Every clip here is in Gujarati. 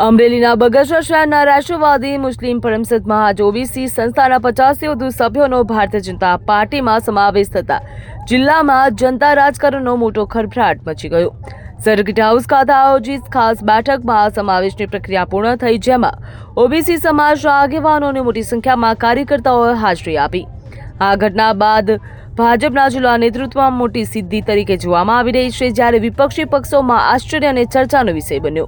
અમરેલીના બગસરા શહેરના રાષ્ટ્રવાદી મુસ્લિમ પરમસદ મહાજ ઓબીસી સંસ્થાના પચાસથી વધુ સભ્યોનો ભારતીય જનતા પાર્ટીમાં સમાવેશ થતા જિલ્લામાં જનતા રાજકારણનો મોટો ખરભરાટ મચી ગયો. સર્કિટ હાઉસ ખાતે આયોજિત ખાસ બેઠકમાં સમાવેશની પ્રક્રિયા પૂર્ણ થઈ જેમાં ઓબીસી સમાજના આગેવાનોની મોટી સંખ્યામાં કાર્યકર્તાઓએ હાજરી આપી. આ ઘટના બાદ ભાજપના જુલા નેતૃત્વમાં મોટી સિદ્ધિ તરીકે જોવામાં આવી રહી છે, જ્યારે વિપક્ષી પક્ષોમાં આશ્ચર્ય અને ચર્ચાનો વિષય બન્યો.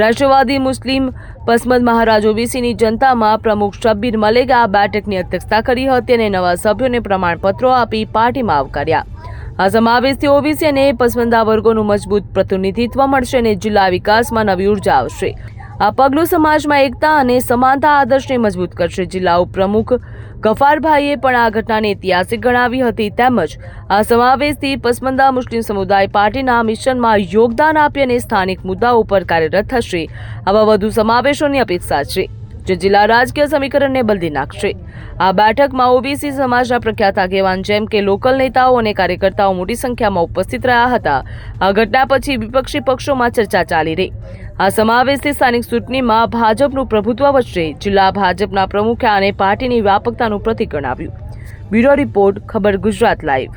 રાષ્ટ્રવાદી મુસ્લિમ પસમદ મહારાજ ઓબીસીની જનતામાં પ્રમુખ શબ્બીર મલેકે આ બેઠકની અધ્યક્ષતા કરી હતી અને નવા સભ્યોને પ્રમાણપત્રો આપી પાર્ટીમાં આવકાર્યા. આ સમાવેશથી ઓબીસી અને પસમંદા વર્ગોનું મજબૂત પ્રતિનિધિત્વ મળશે અને જિલ્લા વિકાસમાં નવી ઊર્જા આવશે. આ પગલું સમાજમાં એકતા અને સમાનતા આદર્શને મજબૂત કરશે. જિલ્લા ઉપપ્રમુખ ગફારભાઈએ પણ આ ઘટનાને ઐતિહાસિક ગણાવી હતી. તેમજ આ સમાવેશથી પસમંદા મુસ્લિમ સમુદાય પાર્ટીના મિશનમાં યોગદાન આપી અને સ્થાનિક મુદ્દાઓ પર કાર્યરત થશે. આવા વધુ સમાવેશોની અપેક્ષા છે જે જિલ્લા રાજકીય સમીકરણને બદલી નાખશે. આ બેઠકમાં ઓબીસી સમાજના પ્રખ્યાત આગેવાન જેમ કે લોકલ નેતાઓ અને કાર્યકર્તાઓ મોટી સંખ્યામાં ઉપસ્થિત રહ્યા હતા. આ ઘટના પછી વિપક્ષી પક્ષોમાં ચર્ચા ચાલી રહી. આ સમાવેશથી સ્થાનિક ચૂંટણીમાં ભાજપનું પ્રભુત્વ વધશે. જિલ્લા ભાજપના પ્રમુખે આને પાર્ટીની વ્યાપકતાનું પ્રતિક ગણાવ્યું બ્યુરો રિપોર્ટ, ખબર ગુજરાત લાઈવ.